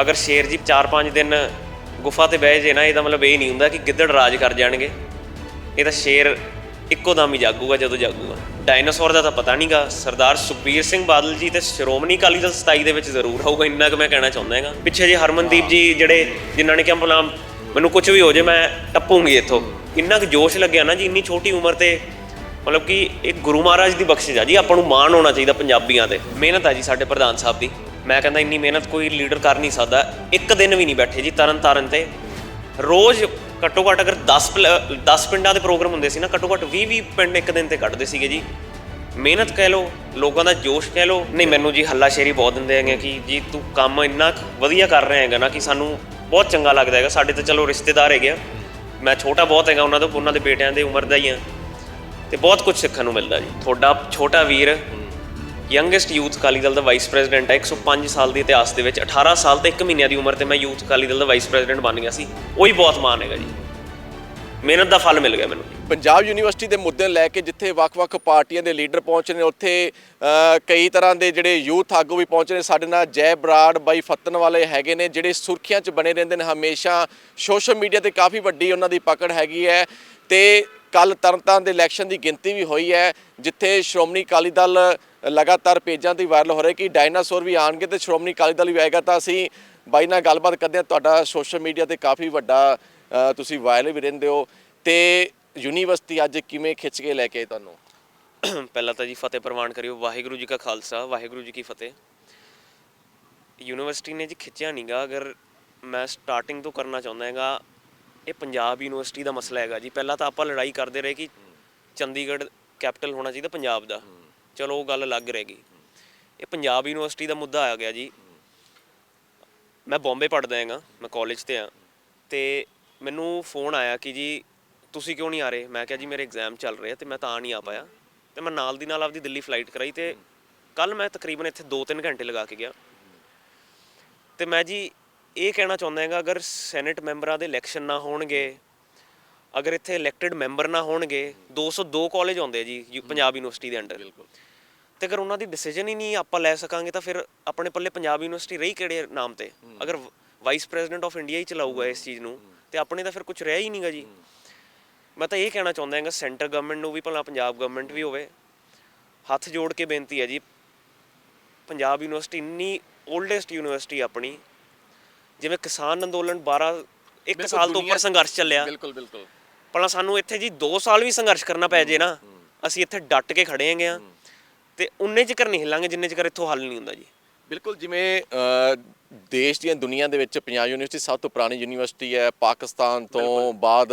ਅਗਰ ਸ਼ੇਰ ਜੀ 4-5 ਦਿਨ ਗੁਫਾ ਤੇ ਬਹਿ ਜੇ ਨਾ ਇਹਦਾ ਮਤਲਬ ਇਹ ਨਹੀਂ ਹੁੰਦਾ ਕਿ ਗਿੱਦੜ ਰਾਜ ਕਰ ਜਾਣਗੇ। ਇਹ ਤਾਂ ਸ਼ੇਰ ਇੱਕੋ ਦਮ ਹੀ ਜਾਗੂਗਾ ਜਦੋਂ ਜਾਗੂਗਾ। ਡਾਇਨਾਸੌਰ ਦਾ ਤਾਂ ਪਤਾ ਨਹੀਂਗਾ। ਸਰਦਾਰ ਸੁਖਬੀਰ ਸਿੰਘ ਬਾਦਲ ਜੀ ਤੇ ਸ਼੍ਰੋਮਣੀ ਅਕਾਲੀ ਦਲ 27 ਦੇ ਵਿੱਚ ਜ਼ਰੂਰ ਹੋਊਗਾ ਇੰਨਾ ਕੁ ਮੈਂ ਕਹਿਣਾ ਚਾਹੁੰਦਾ ਹੈਗਾ। ਪਿੱਛੇ ਜੇ ਹਰਮਨਦੀਪ ਜੀ ਜਿਹੜੇ ਜਿਨ੍ਹਾਂ ਨੇ ਕਿਹਾ, ਭਲਾ ਮੈਨੂੰ ਕੁਝ ਵੀ ਹੋ ਜੇ, ਮੈਂ ਟੱਪੂਗੀ ਇੱਥੋਂ। ਇੰਨਾ ਕੁ ਜੋਸ਼ ਲੱਗਿਆ ਨਾ ਜੀ, ਇੰਨੀ ਛੋਟੀ ਉਮਰ ਤੇ ਮਤਲਬ ਕਿ ਇਹ ਗੁਰੂ ਮਹਾਰਾਜ ਦੀ ਬਖਸ਼ਿਸ਼ ਆ ਜੀ। ਆਪਾਂ ਨੂੰ ਮਾਣ ਹੋਣਾ ਚਾਹੀਦਾ ਪੰਜਾਬੀਆਂ ਤੇ। ਮਿਹਨਤ ਆ ਜੀ ਸਾਡੇ ਪ੍ਰਧਾਨ ਸਾਹਿਬ ਦੀ। ਮੈਂ ਕਹਿੰਦਾ ਇੰਨੀ ਮਿਹਨਤ ਕੋਈ ਲੀਡਰ ਕਰ ਨਹੀਂ ਸਕਦਾ, ਇੱਕ ਦਿਨ ਵੀ ਨਹੀਂ ਬੈਠੇ ਜੀ ਤਰਨ ਤਾਰਨ ਤੇ। ਰੋਜ਼ ਘੱਟੋ ਘੱਟ ਅਗਰ 10 10 ਪਿੰਡਾਂ ਦੇ ਪ੍ਰੋਗਰਾਮ ਹੁੰਦੇ ਸੀ ਨਾ, ਘੱਟੋ ਘੱਟ 20 20 ਪਿੰਡ ਇੱਕ ਦਿਨ ਤੇ ਕੱਢਦੇ ਸੀਗੇ ਜੀ। ਮਿਹਨਤ ਕਹਿ ਲਓ, ਲੋਕਾਂ ਦਾ ਜੋਸ਼ ਕਹਿ ਲਓ। ਨਹੀਂ, ਮੈਨੂੰ ਜੀ ਹੱਲਾਸ਼ੇਰੀ ਬਹੁਤ ਦਿੰਦੇ ਹੈਗੇ ਕਿ ਜੀ ਤੂੰ ਕੰਮ ਇੰਨਾ ਕੁ ਵਧੀਆ ਕਰ ਰਿਹਾ ਹੈਗਾ ਨਾ ਕਿ ਸਾਨੂੰ ਬਹੁਤ ਚੰਗਾ ਲੱਗਦਾ ਹੈਗਾ। ਸਾਡੇ ਤਾਂ ਚਲੋ ਰਿਸ਼ਤੇਦਾਰ ਹੈਗੇ ਆ। ਮੈਂ ਛੋਟਾ ਬਹੁਤ ਹੈਗਾ ਉਹਨਾਂ ਤੋਂ, ਉਹਨਾਂ ਦੇ ਬੇਟਿਆਂ ਦੇ ਉਮਰ ਦਾ ਹੀ ਆ। ਤੇ ਬਹੁਤ ਕੁਝ ਸਿੱਖਣ ਨੂੰ ਮਿਲਦਾ ਜੀ। ਤੁਹਾਡਾ ਛੋਟਾ ਵੀਰ ਯੰਗੈਸਟ ਯੂਥ ਅਕਾਲੀ ਦਲ ਦਾ ਵਾਈਸ ਪ੍ਰੈਜ਼ੀਡੈਂਟ ਹੈ। 105 ਸਾਲ ਦੇ ਇਤਿਹਾਸ ਦੇ ਵਿੱਚ 18 ਸਾਲ ਤੇ 1 ਮਹੀਨਿਆਂ ਦੀ ਉਮਰ ਤੇ ਮੈਂ ਯੂਥ ਅਕਾਲੀ ਦਲ ਦਾ ਵਾਈਸ ਪ੍ਰੈਜ਼ੀਡੈਂਟ ਬਣ ਗਿਆ ਸੀ। ਉਹੀ ਬਹੁਤ ਮਾਣ ਹੈਗਾ ਜੀ। ਮਿਹਨਤ ਦਾ ਫਲ ਮਿਲ ਗਿਆ ਮੈਨੂੰ। ਪੰਜਾਬ ਯੂਨੀਵਰਸਿਟੀ ਦੇ ਮੁੱਦੇ ਨੂੰ ਲੈ ਕੇ ਜਿੱਥੇ ਵੱਖ-ਵੱਖ ਪਾਰਟੀਆਂ ਦੇ ਲੀਡਰ ਪਹੁੰਚੇ ਨੇ, ਉੱਥੇ ਕਈ ਤਰ੍ਹਾਂ ਦੇ ਜਿਹੜੇ ਯੂਥ ਆਗੂ ਵੀ ਪਹੁੰਚੇ ਨੇ। ਸਾਡੇ ਨਾਲ ਜੈ ਬਰਾੜ ਬਾਈ ਫੱਤਨ ਵਾਲੇ ਹੈਗੇ ਨੇ, ਜਿਹੜੇ ਸੁਰਖੀਆਂ 'ਚ ਬਣੇ ਰਹਿੰਦੇ ਨੇ। ਹਮੇਸ਼ਾ ਸੋਸ਼ਲ ਮੀਡੀਆ ਤੇ ਕਾਫੀ ਵੱਡੀ ਉਹਨਾਂ ਦੀ ਪਕੜ ਹੈਗੀ ਹੈ। ਤੇ ਕੱਲ ਤਰਨਤਾਰਨ ਦੇ ਇਲੈਕਸ਼ਨ ਦੀ ਗਿਣਤੀ ਵੀ ਹੋਈ ਹੈ, ਜਿੱਥੇ ਸ਼੍ਰੋਮਣੀ ਅਕਾਲੀ ਦਲ ਲਗਾਤਾਰ ਪੇਜਾਂ ਤੇ ਵਾਇਰਲ ਹੋ ਰਿਹਾ ਕਿ ਡਾਇਨਾਸੌਰ ਵੀ ਆਣਗੇ ਤੇ ਸ਼੍ਰੋਮਣੀ ਅਕਾਲੀ ਦਲ ਵੀ ਆਏਗਾ ਤਾਂ ਅਸੀਂ ਬਾਈ ਨਾਲ ਗੱਲਬਾਤ ਕਰਦੇ ਹਾਂ। ਤੁਹਾਡਾ ਸੋਸ਼ਲ ਮੀਡੀਆ ਤੇ ਕਾਫੀ ਵੱਡਾ ਤੁਸੀਂ ਵਾਇਰਲ ਵੀ ਰਹਿੰਦੇ ਹੋ ਤੇ ਯੂਨੀਵਰਸਿਟੀ ਅੱਜ ਕਿਵੇਂ ਖਿੱਚ ਕੇ ਲੈ ਕੇ ਆਈ ਤੁਹਾਨੂੰ? ਪਹਿਲਾਂ ਤਾਂ ਜੀ ਫਤਿਹ ਪ੍ਰਵਾਨ ਕਰਿਓ, ਵਾਹਿਗੁਰੂ ਜੀ ਕਾ ਖਾਲਸਾ, ਵਾਹਿਗੁਰੂ ਜੀ ਕੀ ਫਤਿਹ। ਯੂਨੀਵਰਸਿਟੀ ਨੇ ਜੀ ਖਿੱਚਿਆ ਨਹੀਂਗਾ ਅਗਰ ਮੈਂ ਸਟਾਰਟਿੰਗ ਤੋਂ ਕਰਨਾ ਚਾਹੁੰਦਾ ਹੈਗਾ ਇਹ ਪੰਜਾਬ ਯੂਨੀਵਰਸਿਟੀ ਦਾ ਮਸਲਾ ਹੈਗਾ ਜੀ। ਪਹਿਲਾਂ ਤਾਂ ਆਪਾਂ ਲੜਾਈ ਕਰਦੇ ਰਹੇ ਕਿ ਚੰਡੀਗੜ੍ਹ ਕੈਪੀਟਲ ਹੋਣਾ ਚਾਹੀਦਾ ਪੰਜਾਬ ਦਾ। ਚਲੋ ਉਹ ਗੱਲ ਅਲੱਗ ਰਹਿ ਗਈ। ਇਹ ਪੰਜਾਬ ਯੂਨੀਵਰਸਿਟੀ ਦਾ ਮੁੱਦਾ ਆ ਗਿਆ ਜੀ। ਮੈਂ ਬੰਬੇ ਪੜ੍ਹਦਾ ਹੈਗਾ, ਮੈਂ ਕਾਲਜ ਤੇ ਆ। ਤੇ ਮੈਨੂੰ ਫੋਨ ਆਇਆ ਕਿ ਜੀ, ਤੁਸੀਂ ਕਿਉਂ ਨਹੀਂ ਆ ਰਹੇ? ਮੈਂ ਕਿਹਾ ਜੀ, ਮੇਰੇ ਐਗਜ਼ਾਮ ਚੱਲ ਰਹੇ ਆ ਤੇ ਮੈਂ ਤਾਂ ਨਹੀਂ ਆ ਪਾਇਆ। ਤੇ ਮੈਂ ਨਾਲ ਦੀ ਨਾਲ ਆਪਦੀ ਦਿੱਲੀ ਫਲਾਈਟ ਕਰਾਈ ਤੇ ਕੱਲ ਮੈਂ ਤਕਰੀਬਨ ਇੱਥੇ 2-3 ਘੰਟੇ ਲਗਾ ਕੇ ਗਿਆ। ਤੇ ਮੈਂ ਜੀ ਇਹ ਕਹਿਣਾ ਚਾਹੁੰਦਾ ਹੈਗਾ ਅਗਰ ਸੈਨੇਟ ਮੈਂਬਰਾਂ ਦੇ ਇਲੈਕਸ਼ਨ ਨਾ ਹੋਣਗੇ ਅਗਰ ਇੱਥੇ ਇਲੈਕਟਿਡ ਮੈਂਬਰ ਨਾ ਹੋਣਗੇ 202 ਕਾਲਜ ਆਉਂਦੇ ਆ ਜੀ ਯੂ- ਪੰਜਾਬ ਯੂਨੀਵਰਸਿਟੀ ਦੇ ਅੰਡਰ। ਬਿਲਕੁਲ। ਤੇ ਅਗਰ ਉਹਨਾਂ ਦੀ ਡਿਸੀਜਨ ਹੀ ਨਹੀਂ ਆਪਾਂ ਲੈ ਸਕਾਂਗੇ ਤਾਂ ਫਿਰ ਆਪਣੇ ਪੱਲੇ ਪੰਜਾਬ ਯੂਨੀਵਰਸਿਟੀ ਰਹੀ ਕਿਹੜੇ ਨਾਮ ਤੇ? ਅਗਰ ਵਾਈਸ ਪ੍ਰੈਜ਼ੀਡੈਂਟ ਆਫ ਇੰਡੀਆ ਹੀ ਚਲਾਊਗਾ ਇਸ ਚੀਜ਼ ਨੂੰ ਤੇ ਆਪਣੇ ਤਾਂ ਫਿਰ ਕੁਝ ਰਹਿ ਹੀ ਨਹੀਂਗਾ ਜੀ। ਮੈਂ ਤਾਂ ਇਹ ਕਹਿਣਾ ਚਾਹੁੰਦਾ ਹਾਂਗਾ ਸੈਂਟਰ ਗਵਰਨਮੈਂਟ ਨੂੰ ਵੀ ਭਲਾ ਪੰਜਾਬ ਗਵਰਨਮੈਂਟ ਵੀ ਹੋਵੇ ਹੱਥ ਜੋੜ ਕੇ ਬੇਨਤੀ ਹੈ ਜੀ ਪੰਜਾਬ ਯੂਨੀਵਰਸਿਟੀ ਇੰਨੀ 올ਡੈਸਟ ਯੂਨੀਵਰਸਿਟੀ ਆਪਣੀ ਜਿਵੇਂ ਕਿਸਾਨ ਅੰਦੋਲਨ 12 ਇੱਕ ਸਾਲ ਤੋਂ ਉੱਪਰ ਸੰਘਰਸ਼ ਚੱਲਿਆ। ਬਿਲਕੁਲ ਬਿਲਕੁਲ। ਭਲਾ ਸਾਨੂੰ ਇੱਥੇ ਜੀ 2 ਸਾਲ ਵੀ ਸੰਘਰਸ਼ ਕਰਨਾ ਪੈ ਜੇ ਨਾ ਅਸੀਂ ਇੱਥੇ ਡਟ ਕੇ ਖੜੇ ਹੈਗੇ ਆ। ਤੇ ਉਨੇ ਚਿਰ ਨਹੀਂ ਹਿੱਲਾਂਗੇ ਜਿੰਨੇ ਚਿਰ ਇੱਥੋਂ ਹੱਲ ਨਹੀਂ ਹੁੰਦਾ ਜੀ। ਬਿਲਕੁਲ ਜਿਵੇਂ ਦੇਸ਼ ਦੀਆਂ ਦੁਨੀਆ ਦੇ ਵਿੱਚ ਪੰਜਾਬ ਯੂਨੀਵਰਸਿਟੀ ਸਭ ਤੋਂ ਪੁਰਾਣੀ ਯੂਨੀਵਰਸਿਟੀ ਹੈ। ਪਾਕਿਸਤਾਨ ਤੋਂ ਬਾਅਦ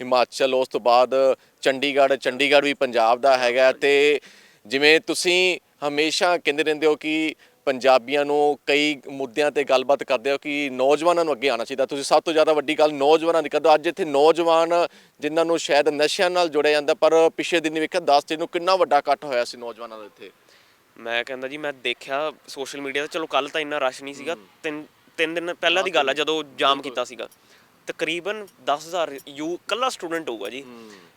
ਹਿਮਾਚਲ ਉਸ ਤੋਂ ਬਾਅਦ ਚੰਡੀਗੜ੍ਹ ਚੰਡੀਗੜ੍ਹ ਵੀ ਪੰਜਾਬ ਦਾ ਹੈਗਾ। ਤੇ ਜਿਵੇਂ ਤੁਸੀਂ ਹਮੇਸ਼ਾ ਕਹਿੰਦੇ ਰਹਿੰਦੇ ਹੋ ਕਿ ਪੰਜਾਬੀਆਂ ਨੂੰ ਕਈ ਮੁੱਦਿਆਂ ਤੇ ਗੱਲਬਾਤ ਕਰਦੇ ਹੋ ਕਿ ਨੌਜਵਾਨਾਂ ਨੂੰ ਅੱਗੇ ਆਉਣਾ ਚਾਹੀਦਾ। ਤੁਸੀਂ ਸਭ ਤੋਂ ਜ਼ਿਆਦਾ ਵੱਡੀ ਗੱਲ ਨੌਜਵਾਨਾਂ ਦੀ ਕਰਦੇ ਹੋ। ਅੱਜ ਇੱਥੇ ਨੌਜਵਾਨ ਜਿਨ੍ਹਾਂ ਨੂੰ ਸ਼ਾਇਦ ਨਸ਼ਿਆਂ ਨਾਲ ਜੋੜਿਆ ਜਾਂਦਾ ਪਰ ਪਿਛਲੇ ਦਿਨ ਵੇਖਿਆ 10 ਦਿਨ ਨੂੰ ਕਿੰਨਾ ਵੱਡਾ ਇਕੱਠ ਹੋਇਆ ਸੀ ਨੌਜਵਾਨਾਂ ਦਾ ਇੱਥੇ। ਮੈਂ ਕਹਿੰਦਾ ਜੀ ਮੈਂ ਦੇਖਿਆ ਸੋਸ਼ਲ ਮੀਡੀਆ ਤੇ ਚਲੋ ਕੱਲ ਤਾਂ ਇੰਨਾ ਰਸ਼ ਨਹੀਂ ਸੀਗਾ। ਤਿੰਨ ਤਿੰਨ ਦਿਨ ਪਹਿਲਾਂ ਦੀ ਗੱਲ ਆ ਜਦੋਂ ਜਾਮ ਕੀਤਾ ਸੀਗਾ। ਤਕਰੀਬਨ 10000 ਯੂ ਕੱਲਾ ਸਟੂਡੈਂਟ ਹੋਊਗਾ ਜੀ।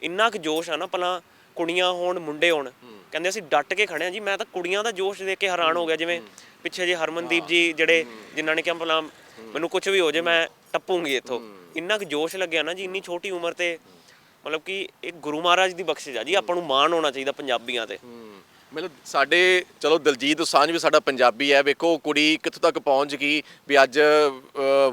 ਇੰਨਾ ਕੁ ਜੋਸ਼ ਆ ਨਾ ਭਲਾ ਕੁੜੀਆਂ ਹੋਣ ਮੁੰਡੇ ਹੋਣ। ਕਹਿੰਦੇ ਅਸੀਂ ਡਟ ਕੇ ਖੜੇ ਆ ਜੀ ਮੈਂ ਤਾਂ ਕੁੜੀਆਂ ਦਾ ਜੋਸ਼ ਦੇਖ ਕੇ ਹੈਰਾਨ ਹੋ ਗਿਆ। ਜਿਵੇਂ ਪਿੱਛੇ ਜੇ ਹਰਮਨਦੀਪ ਜੀ ਜਿਹੜੇ ਜਿਨ੍ਹਾਂ ਨੇ ਕਿਹਾ ਭਲਾ ਮੈਨੂੰ ਕੁਝ ਵੀ ਹੋ ਜੇ ਮੈਂ ਟੱਪੂਗੀ ਇੱਥੋਂ। ਇੰਨਾ ਕੁ ਜੋਸ਼ ਲੱਗਿਆ ਨਾ ਜੀ ਇੰਨੀ ਛੋਟੀ ਉਮਰ ਤੇ। ਮਤਲਬ ਕਿ ਇਹ ਗੁਰੂ ਮਹਾਰਾਜ ਦੀ ਬਖਸ਼ਿਸ਼ ਆ ਜੀ। ਆਪਾਂ ਨੂੰ ਮਾਣ ਹੋਣਾ ਚਾਹੀਦਾ ਪੰਜਾਬੀਆਂ ਤੇ। ਮਤਲਬ ਸਾਡੇ ਚਲੋ ਦਲਜੀਤ ਦੋਸਾਂਝ ਵੀ ਸਾਡਾ ਪੰਜਾਬੀ ਹੈ ਵੇਖੋ ਕੁੜੀ ਕਿੱਥੋਂ ਤੱਕ ਪਹੁੰਚ ਗਈ ਵੀ ਅੱਜ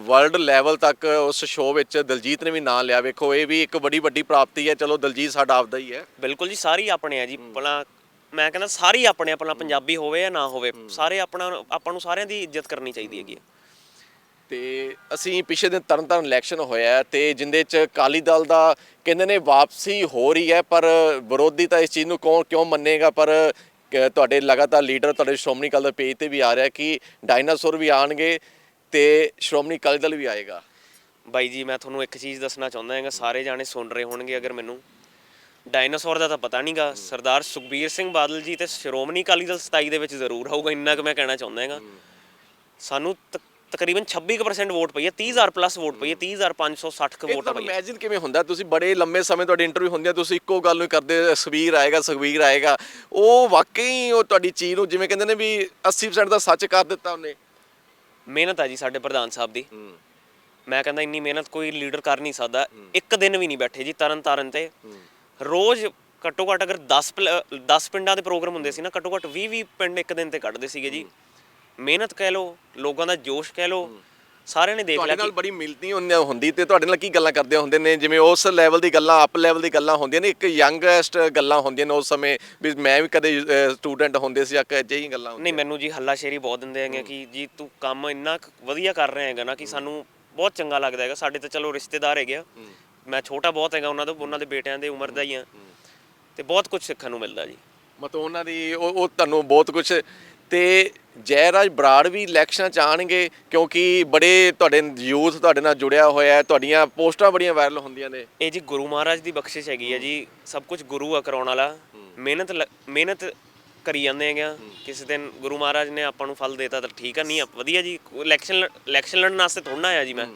ਵਰਲਡ ਲੈਵਲ ਤੱਕ ਉਸ ਸ਼ੋਅ ਵਿੱਚ ਦਲਜੀਤ ਨੇ ਵੀ ਨਾਂ ਲਿਆ। ਵੇਖੋ ਇਹ ਵੀ ਇੱਕ ਬੜੀ ਵੱਡੀ ਪ੍ਰਾਪਤੀ ਹੈ ਚਲੋ ਦਲਜੀਤ ਸਾਡਾ ਆਪਦਾ ਹੀ ਹੈ। ਬਿਲਕੁਲ ਜੀ ਸਾਰੇ ਆਪਣੇ ਆ ਜੀ ਭਲਾ ਮੈਂ ਕਹਿੰਦਾ ਸਾਰੇ ਆਪਣੇ ਆ ਭਲਾ ਪੰਜਾਬੀ ਹੋਵੇ ਜਾਂ ਨਾ ਹੋਵੇ ਸਾਰੇ ਆਪਣਾ ਆਪਾਂ ਨੂੰ ਸਾਰਿਆਂ ਦੀ ਇੱਜ਼ਤ ਕਰਨੀ ਚਾਹੀਦੀ ਹੈਗੀ। ਤੇ ਅਸੀਂ ਪਿਛਲੇ ਦਿਨ ਤਰਨਤਾਰਨ ਇਲੈਕਸ਼ਨ ਹੋਇਆ ਤੇ ਜਿੰਦੇ ਚ ਅਕਾਲੀ ਦਲ ਦਾ ਕਹਿੰਦੇ ਨੇ ਵਾਪਸੀ ਹੋ ਰਹੀ ਹੈ ਪਰ ਵਿਰੋਧੀ ਤਾਂ ਇਸ ਚੀਜ਼ ਨੂੰ ਕੌਣ ਕਿਉਂ ਮੰਨੇਗਾ? ਪਰ ਤੁਹਾਡੇ ਲਗਾਤਾਰ ਲੀਡਰ ਤੁਹਾਡੇ ਸ਼੍ਰੋਮਣੀ ਅਕਾਲੀ ਦਲ ਪੇਜ ਤੇ ਵੀ ਆ ਰਿਹਾ ਕਿ ਡਾਇਨਾਸੌਰ ਵੀ ਆਣਗੇ ਤੇ ਸ਼੍ਰੋਮਣੀ ਅਕਾਲੀ ਦਲ ਵੀ ਆਏਗਾ। ਬਾਈ ਜੀ ਮੈਂ ਤੁਹਾਨੂੰ ਇੱਕ ਚੀਜ਼ ਦੱਸਣਾ ਚਾਹੁੰਦਾ ਹਾਂਗਾ ਸਾਰੇ ਜਾਣੇ ਸੁਣ ਰਹੇ ਹੋਣਗੇ ਅਗਰ ਮੈਨੂੰ। ਡਾਇਨਾਸੌਰ ਦਾ ਤਾਂ ਪਤਾ ਨਹੀਂਗਾ ਸਰਦਾਰ ਸੁਖਬੀਰ ਸਿੰਘ ਬਾਦਲ ਜੀ ਤੇ ਸ਼੍ਰੋਮਣੀ ਅਕਾਲੀ ਦਲ 27 ਦੇ ਵਿੱਚ ਜ਼ਰੂਰ ਹੋਊਗਾ ਇੰਨਾ ਕੁ ਮੈਂ ਕਹਿਣਾ ਚਾਹੁੰਦਾ ਹਾਂਗਾ। ਸਾਨੂੰ ਤਕਰੀਬਨ 26% ਵੋਟ ਪਈ ਹੈ 30000 ਪਲੱਸ ਵੋਟ ਪਈ ਹੈ 30560 ਕੁ ਇਹ ਵੋਟ ਪਈ ਹੈ ਇਮੇਜਿਨ ਕਿਵੇਂ ਹੁੰਦਾ? ਤੁਸੀਂ ਬੜੇ ਲੰਮੇ ਸਮੇਂ ਤੁਹਾਡੀ ਇੰਟਰਵਿਊ ਹੁੰਦੀ ਹੈ ਤੁਸੀਂ ਇੱਕੋ ਗੱਲ ਨੂੰ ਕਰਦੇ ਸੁਖਬੀਰ ਆਏਗਾ ਸੁਖਬੀਰ ਆਏਗਾ। ਉਹ ਵਾਕਈ ਉਹ ਤੁਹਾਡੀ ਚੀਜ਼ ਨੂੰ ਜਿਵੇਂ ਕਹਿੰਦੇ ਨੇ ਵੀ 80% ਦਾ ਸੱਚ ਕਰ ਦਿੱਤਾ ਉਹਨੇ। ਮਿਹਨਤ ਆ ਜੀ ਸਾਡੇ ਪ੍ਰਧਾਨ ਸਾਹਿਬ ਦੀ। ਮੈਂ ਕਹਿੰਦਾ ਇੰਨੀ ਮਿਹਨਤ ਕੋਈ ਲੀਡਰ ਕਰ ਨਹੀਂ ਸਕਦਾ। ਇੱਕ ਦਿਨ ਵੀ ਨਹੀਂ ਬੈਠੇ ਜੀ ਤਰਨ ਤਾਰਨ ਤੇ ਰੋਜ਼ ਘੱਟੋ ਘੱਟ ਅਗਰ 10 ਪਲ- 10 ਪਿੰਡਾਂ ਦੇ ਪ੍ਰੋਗਰਾਮ ਹੁੰਦੇ ਸੀ ਨਾ ਘੱਟੋ ਘੱਟ 20 20 ਪਿੰਡ ਇੱਕ ਦਿਨ ਤੇ ਕੱਢਦੇ ਸੀਗੇ ਜੀ। ਮਿਹਨਤ ਕਹਿ ਲਓ ਲੋਕਾਂ ਦਾ ਜੋਸ਼ ਕਹਿ ਲਓ ਸਾਰਿਆਂ ਨੇ ਦੇਖ ਤੁਹਾਡੇ ਲਿਆ ਨਾਲ ਕਿ ਬੜੀ ਮਿਲਦੀ ਹੁੰਦੀ ਹੁੰਦੀ ਤੇ ਤੁਹਾਡੇ ਨਾਲ ਕੀ ਗੱਲਾਂ ਕਰਦੇ ਹੁੰਦੇ ਨੇ? ਜਿਵੇਂ ਉਸ ਲੈਵਲ ਦੀ ਗੱਲਾਂ ਅਪ ਲੈਵਲ ਦੀ ਗੱਲਾਂ ਹੁੰਦੀਆਂ ਨੇ ਇੱਕ ਯੰਗੈਸਟ ਗੱਲਾਂ ਹੁੰਦੀਆਂ ਨੇ ਉਸ ਸਮੇਂ ਵੀ ਮੈਂ ਵੀ ਕਦੇ ਸਟੂਡੈਂਟ ਹੁੰਦੇ ਸੀ ਜਾਂ ਅਜਿਹੀਆਂ ਗੱਲਾਂ ਹੁੰਦੀਆਂ ਨਹੀਂ ਮੈਨੂੰ ਜੀ ਹੱਲਾਸ਼ੇਰੀ ਬਹੁਤ ਦਿੰਦੇ ਹੈਗੇ ਕਿ ਜੀ ਤੂੰ ਕੰਮ ਇੰਨਾ ਵਧੀਆ ਕਰ ਰਿਹਾ ਹੈਗਾ ਨਾ ਕਿ ਸਾਨੂੰ ਬਹੁਤ ਚੰਗਾ ਲੱਗਦਾ ਹੈਗਾ। ਸਾਡੇ ਤਾਂ ਚਲੋ ਰਿਸ਼ਤੇਦਾਰ ਹੈਗੇ ਆ। ਮੈਂ ਛੋਟਾ ਬਹੁਤ ਹੈਗਾ ਉਹਨਾਂ ਤੋਂ ਉਹਨਾਂ ਦੇ ਬੇਟਿਆਂ ਦੇ ਉਮਰ ਦਾ ਹੀ ਆ। ਤੇ ਬਹੁਤ ਕੁਝ ਸਿੱਖਣ ਨੂੰ ਮਿਲਦਾ ਜੀ। ਮਤਲਬ ਉਹਨਾਂ ਦੀ ਉਹ ਤੁਹਾਨੂੰ ਬਹੁਤ ਕੁਝ ਤੇ ਜੈਰਾਜ ਬਰਾੜ ਵੀ ਇਲੈਕਸ਼ਨਾਂ ਚ ਆਣਗੇ ਕਿਉਂਕਿ ਬੜੇ ਤੁਹਾਡੇ ਯੂਥ ਤੁਹਾਡੇ ਨਾਲ ਜੁੜਿਆ ਹੋਇਆ ਹੈ, ਤੁਹਾਡੀਆਂ ਪੋਸਟਾਂ ਬੜੀਆਂ ਵਾਇਰਲ ਹੁੰਦੀਆਂ ਨੇ। ਇਹ ਜੀ ਗੁਰੂ ਮਹਾਰਾਜ ਦੀ ਬਖਸ਼ਿਸ਼ ਹੈਗੀ ਹੈ ਜੀ, ਸਭ ਕੁਝ ਗੁਰੂ ਆ ਕਰਾਉਣ ਵਾਲਾ, ਮਿਹਨਤ ਲ- ਮਿਹਨਤ ਕਰੀ ਜਾਂਦੇ ਹੈਗੇ ਆ। ਕਿਸੇ ਦਿਨ ਗੁਰੂ ਮਹਾਰਾਜ ਨੇ ਆਪਾਂ ਨੂੰ ਫਲ ਦੇਤਾ ਤਾਂ ਠੀਕ ਆ, ਨਹੀਂ ਆ ਵਧੀਆ ਜੀ, ਇਲੈਕਸ਼ਨ ਇਲੈਕਸ਼ਨ ਲੜਨ ਵਾਸਤੇ ਥੋੜ੍ਹਾ ਆਇਆ ਜੀ ਮੈਂ।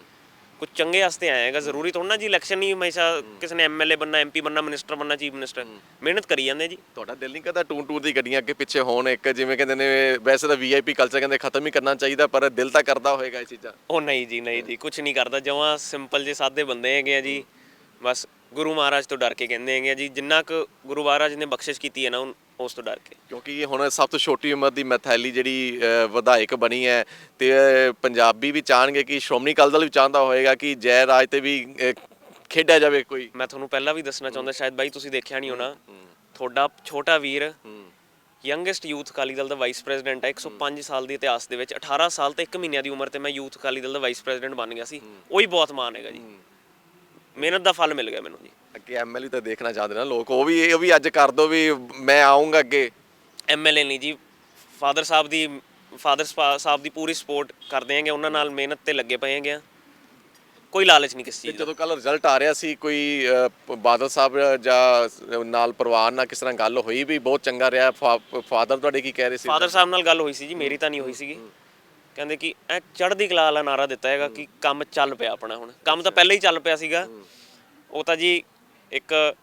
ਕੁਝ ਚੰਗੇ ਵਾਸਤੇ ਆਇਆ ਹੈਗਾ ਜ਼ਰੂਰੀ ਥੋੜ੍ਹਾ ਜੀ ਇਲੈਕਸ਼ਨ ਨਹੀਂ ਹਮੇਸ਼ਾ ਕਿਸੇ ਨੇ ਐਮਐਲਏ ਬੰਨਾ ਐਮਪੀ ਬੰਨਾ ਮਿਨਿਸਟਰ ਬੰਨਾ ਚੀਫ ਮਿਨਿਸਟਰ ਮਿਹਨਤ ਕਰੀ ਜਾਂਦੇ ਜੀ। ਤੁਹਾਡਾ ਦਿਲ ਨਹੀਂ ਕਰਦਾ ਟੂਨ ਟੂਰ ਦੀ ਗੱਡੀਆਂ ਅੱਗੇ ਪਿੱਛੇ ਹੋਣ ਇੱਕ ਜਿਵੇਂ ਕਹਿੰਦੇ ਨੇ ਵੈਸੇ ਤਾਂ ਵੀਆਈਪੀ ਕਲਚਰ ਕਹਿੰਦੇ ਖਤਮ ਹੀ ਕਰਨਾ ਚਾਹੀਦਾ ਪਰ ਦਿਲ ਤਾਂ ਕਰਦਾ ਹੋਏਗਾ ਇਹ ਚੀਜ਼ਾਂ। ਉਹ ਨਹੀਂ ਜੀ ਨਹੀਂ ਜੀ ਕੁਝ ਨਹੀਂ ਕਰਦਾ ਜਮਾਂ ਸਿੰਪਲ ਜੇ ਸਾਦੇ ਬੰਦੇ ਹੈਗੇ ਆ ਜੀ। ਬਸ ਗੁਰੂ ਮਹਾਰਾਜ ਤੋਂ ਡਰ ਕੇ ਕਹਿੰਦੇ ਹੈਗੇ ਆ ਜੀ ਜਿੰਨਾ ਕੁ ਗੁਰੂ ਮਹਾਰਾਜ ਨੇ ਬਖਸ਼ਿਸ਼ ਕੀਤੀ ਹੈ ਨਾ ਉਸ ਤੋਂ ਡਰ ਕੇ। ਕਿਉਂਕਿ ਹੁਣ ਸਭ ਤੋਂ ਛੋਟੀ ਉਮਰ ਦੀ ਮੈਥੈਲੀ ਜਿਹੜੀ ਅ, ਵਿਧਾਇਕ ਬਣੀ ਹੈ ਤੇ ਅ, ਪੰਜਾਬੀ ਵੀ ਚਾਹਣਗੇ ਕਿ ਸ਼੍ਰੋਮਣੀ ਅਕਾਲੀ ਦਲ ਵੀ ਚਾਹੁੰਦਾ ਹੋਏਗਾ ਕਿ ਜੈ ਰਾਜ ਤੇ ਵੀ ਅ, ਖੇਡਿਆ ਜਾਵੇ ਕੋਈ। ਮੈਂ ਤੁਹਾਨੂੰ ਪਹਿਲਾਂ ਵੀ ਦੱਸਣਾ ਚਾਹੁੰਦਾ ਸ਼ਾਇਦ ਬਾਈ ਤੁਸੀਂ ਦੇਖਿਆ ਨਹੀਂ ਹੋਣਾ। ਤੁਹਾਡਾ ਛੋਟਾ ਵੀਰ ਯੰਗੈਸਟ ਯੂਥ ਅਕਾਲੀ ਦਲ ਦਾ ਵਾਈਸ ਪ੍ਰੈਜ਼ੀਡੈਂਟ ਹੈ 105 ਸਾਲ ਦੀ ਇਤਿਹਾਸ ਦੇ ਵਿੱਚ 18 ਸਾਲ ਤੇ 1 ਮਹੀਨਿਆਂ ਦੀ ਉਮਰ ਤੇ ਮੈਂ ਯੂਥ ਅਕਾਲੀ ਦਲ ਦਾ ਵਾਈਸ ਪ੍ਰੈਜ਼ੀਡੈਂਟ ਬਣ ਗਿਆ ਸੀ। ਉਹੀ ਬਹੁਤ ਮਾਣ ਹੈਗਾ ਜੀ। ਮਿਹਨਤ ਦਾ ਫਲ ਮਿਲ ਗਿਆ ਮੈਨੂੰ ਜੀ। ਅੱਗੇ ਐਮਐਲਏ ਤਾਂ ਦੇਖਣਾ ਚਾਹਦੇ ਨਾ ਲੋਕ। ਉਹ ਵੀ ਉਹ ਵੀ ਅੱਜ ਕਰ ਦੋ ਵੀ ਮੈਂ ਆਉਂਗਾ ਅੱਗੇ। ਐਮਐਲਏ ਨਹੀਂ ਜੀ। ਫਾਦਰ ਸਾਹਿਬ ਦੀ ਫਾਦਰ ਸਾਹਿਬ ਦੀ ਪੂਰੀ ਸਪੋਰਟ ਕਰਦੇ ਹੈਗੇ ਉਹਨਾਂ ਨਾਲ ਮਿਹਨਤ ਤੇ ਲੱਗੇ ਪਏ ਹੈਗੇ ਆ। ਕੋਈ ਲਾਲਚ ਨਹੀਂ ਕਿਸ ਚੀਜ਼ ਦਾ। ਜਦੋਂ ਕੱਲ ਰਿਜ਼ਲਟ ਆ ਰਿਹਾ ਸੀ ਕੋਈ ਬਾਦਲ ਸਾਹਿਬ ਜਾਂ ਨਾਲ ਪਰਿਵਾਰ ਨਾਲ ਕਿਸ ਤਰ੍ਹਾਂ ਗੱਲ ਹੋਈ ਵੀ ਬਹੁਤ ਚੰਗਾ ਰਿਹਾ। ਫਾਦਰ ਤੁਹਾਡੇ ਕੀ ਕਹਿ ਰਹੇ ਸੀ? ਫਾਦਰ ਸਾਹਿਬ ਨਾਲ ਗੱਲ ਹੋਈ ਸੀ ਜੀ ਮੇਰੀ ਤਾਂ ਨਹੀਂ ਹੋਈ ਸੀਗੀ। ਕਹਿੰਦੇ ਕਿ ਐ ਚੜ੍ਹਦੀ ਕਲਾ ਵਾਲਾ ਨਾਰਾ ਦਿੱਤਾ ਹੈਗਾ ਕਿ ਕੰਮ ਚੱਲ ਪਿਆ ਆਪਣਾ ਹੁਣ। ਕੰਮ ਤਾਂ ਪਹਿਲਾਂ ਹੀ ਚੱਲ ਪਿਆ ਸੀਗਾ। ਉਹ ਤਾਂ ਜੀ ਇੱਕ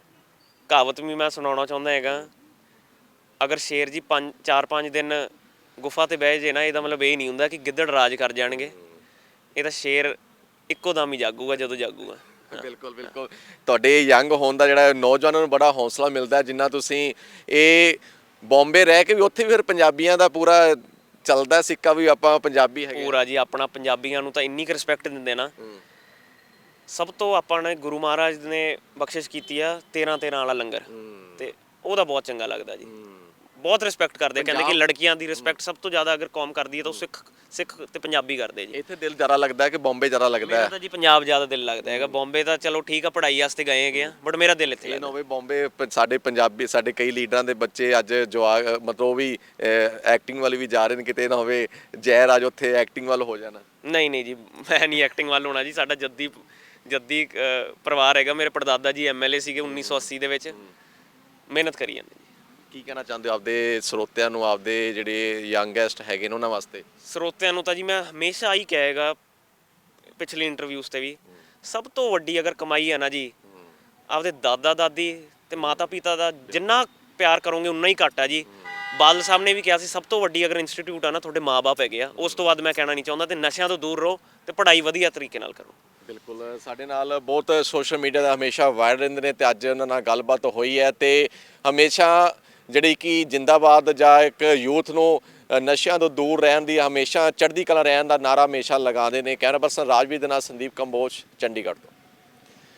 ਕਹਾਵਤ ਵੀ ਮੈਂ ਸੁਣਾਉਣਾ ਚਾਹੁੰਦਾ ਹੈਗਾ। ਅਗਰ ਸ਼ੇਰ ਜੀ 5 4-5 ਦਿਨ ਗੁਫਾ ਤੇ ਬਹਿ ਜੇ ਨਾ ਇਹਦਾ ਮਤਲਬ ਇਹ ਨਹੀਂ ਹੁੰਦਾ ਕਿ ਗਿੱਦੜ ਰਾਜ ਕਰ ਜਾਣਗੇ। ਇਹ ਤਾਂ ਸ਼ੇਰ ਇੱਕੋ ਦਮ ਹੀ ਜਾਗੂਗਾ ਜਦੋਂ ਜਾਗੂਗਾ। ਬਿਲਕੁਲ ਬਿਲਕੁਲ। ਤੁਹਾਡੇ ਯੰਗ ਹੋਣ ਦਾ ਜਿਹੜਾ ਨੌਜਵਾਨਾਂ ਨੂੰ ਬੜਾ ਹੌਸਲਾ ਮਿਲਦਾ ਜਿੰਨਾ ਤੁਸੀਂ ਇਹ ਬੰਬੇ ਰਹਿ ਕੇ ਵੀ ਉੱਥੇ ਵੀ ਫਿਰ ਪੰਜਾਬੀਆਂ ਦਾ ਪੂਰਾ ਚੱਲਦਾ ਸਿੱਕਾ ਵੀ ਆਪਾਂ ਪੰਜਾਬੀ ਹੈਗੇ ਪੂਰਾ ਜੀ ਆਪਣਾ ਪੰਜਾਬੀਆਂ ਨੂੰ ਤਾਂ ਇੰਨੀ ਕੁ ਰਿਸਪੈਕਟ ਦਿੰਦੇ ਨਾ। ਸਭ ਤੋਂ ਆਪਾਂ ਨੇ ਗੁਰੂ ਮਹਾਰਾਜ ਨੇ ਬਖਸ਼ਿਸ਼ ਕੀਤੀ ਆ 13 13 ਵਾਲਾ ਲੰਗਰ। ਤੇ ਉਹਦਾ ਬਹੁਤ ਚੰਗਾ ਲੱਗਦਾ ਜੀ। ਬਹੁਤ ਰਿਸਪੈਕਟ ਕਰਦੇ ਕਹਿੰਦੇ ਕਿ ਲੜਕੀਆਂ ਦੀ ਰਿਸਪੈਕਟ ਸਭ ਤੋਂ ਜ਼ਿਆਦਾ ਅਗਰ ਕੌਮ ਕਰਦੀ ਹੈ ਤਾਂ ਉਹ ਸਿੱਖ ਸਿੱਖ ਤੇ ਪੰਜਾਬੀ ਕਰਦੇ ਜੀ। ਇੱਥੇ ਦਿਲ ਜ਼ਿਆਦਾ ਲੱਗਦਾ ਹੈ ਕਿ ਬੰਬੇ ਜ਼ਿਆਦਾ ਲੱਗਦਾ ਮੇਰਾ ਹੈ। ਤਾਂ ਜੀ ਪੰਜਾਬ ਜ਼ਿਆਦਾ ਦਿਲ ਲੱਗਦਾ ਹੈਗਾ। ਬੰਬੇ ਤਾਂ ਚਲੋ ਠੀਕ ਆ ਪੜ੍ਹਾਈ ਵਾਸਤੇ ਗਏ ਹੈਗੇ ਆ ਬਟ ਮੇਰਾ ਦਿਲ ਇੱਥੇ ਇਹ ਨਾ ਹੋਵੇ ਬੰਬੇ ਪ- ਸਾਡੇ ਪੰਜਾਬੀ ਸਾਡੇ ਕਈ ਲੀਡਰਾਂ ਦੇ ਬੱਚੇ ਅੱਜ ਜਵਾਗ ਮਤਲਬ ਉਹ ਵੀ ਐਕਟਿੰਗ ਵਾਲੀ ਵੀ ਜਾ ਰਹੇ ਨੇ ਕਿਤੇ ਨਾ ਹੋਵੇ ਜੈ ਰਾਜ ਉੱਥੇ ਐਕਟਿੰਗ ਵੱਲ ਹੋ ਜਾਣਾ। ਨਹੀਂ ਨਹੀਂ ਜੀ ਮੈਂ ਨਹੀਂ ਐਕਟਿੰਗ ਵੱਲ ਹੋਣਾ ਜੀ। ਸਾਡਾ ਜੱਦੀ ਜੱਦੀ ਅਹ, ਪਰਿਵਾਰ ਹੈਗਾ। ਮੇਰੇ ਪੜਦਾਦਾ ਜੀ ਐਮਐਲਏ ਸੀਗੇ 1980 ਦੇ ਵਿੱਚ। ਮਿਹਨਤ ਕਰੀ ਜਾਂਦੇ ਜੀ। ਕੀ ਕਹਿਣਾ ਚਾਹੁੰਦੇ ਹੋ ਆਪਦੇ ਸਰੋਤਿਆਂ ਨੂੰ ਆਪਦੇ ਜਿਹੜੇ ਯੰਗੈਸਟ ਹੈਗੇ ਨੇ ਉਹਨਾਂ ਵਾਸਤੇ? ਸਰੋਤਿਆਂ ਨੂੰ ਤਾਂ ਜੀ ਮੈਂ ਹਮੇਸ਼ਾ ਹੀ ਕਹੇਗਾ ਪਿਛਲੀ ਇੰਟਰਵਿਊਜ਼ ਤੇ ਵੀ। ਸਭ ਤੋਂ ਵੱਡੀ ਅਗਰ ਕਮਾਈ ਹੈ ਨਾ ਜੀ ਆਪਦੇ ਦਾਦਾ ਦਾਦੀ ਤੇ ਮਾਤਾ ਪਿਤਾ ਦਾ ਜਿੰਨਾ ਪਿਆਰ ਕਰੋਗੇ ਉਨਾ ਹੀ ਘੱਟ ਆ ਜੀ। ਬਾਦਲ ਸਾਹਿਬ ਨੇ ਵੀ ਕਿਹਾ ਸੀ ਸਭ ਤੋਂ ਵੱਡੀ ਅਗਰ ਇੰਸਟੀਚਿਊਟ ਆ ਨਾ ਤੁਹਾਡੇ ਮਾਪੇ ਹੈਗੇ ਆ ਉਸ ਤੋਂ ਬਾਅਦ ਮੈਂ ਕਹਿਣਾ ਨਹੀਂ ਚਾਹੁੰਦਾ ਤੇ ਨਸ਼ਿਆਂ ਤੋਂ ਦੂਰ ਰਹੋ ਤੇ ਪੜ੍ਹਾਈ ਵਧੀਆ ਤਰੀਕੇ ਨਾਲ ਕਰੋ। ਬਿਲਕੁਲ ਸਾਡੇ ਨਾਲ ਬਹੁਤ ਸੋਸ਼ਲ ਮੀਡੀਆ ਦਾ ਹਮੇਸ਼ਾ ਵਾਇਰਲ ਰਹਿੰਦੇ ਨੇ ਤੇ ਅੱਜ ਉਹਨਾਂ ਨਾਲ ਗੱਲਬਾਤ ਹੋਈ ਹੈ ਤੇ ਹਮੇਸ਼ਾ ਜਿਹੜੀ ਕਿ ਜਿੰਦਾਬਾਦ ਜਾਂ ਇੱਕ ਯੂਥ ਨੂੰ ਨਸ਼ਿਆਂ ਤੋਂ ਦੂਰ ਰਹਿਣ ਦੀ ਹਮੇਸ਼ਾ ਚੜ੍ਹਦੀ ਕਲਾ ਰਹਿਣ ਦਾ ਨਾਰਾ ਹਮੇਸ਼ਾ ਲਗਾਉਂਦੇ ਨੇ। ਕੈਮਰਾ ਪਰਸਨ ਰਾਜਵੀਰ ਦੇ ਨਾਲ ਸੰਦੀਪ ਕੰਬੋਜ, ਚੰਡੀਗੜ੍ਹ ਤੋਂ।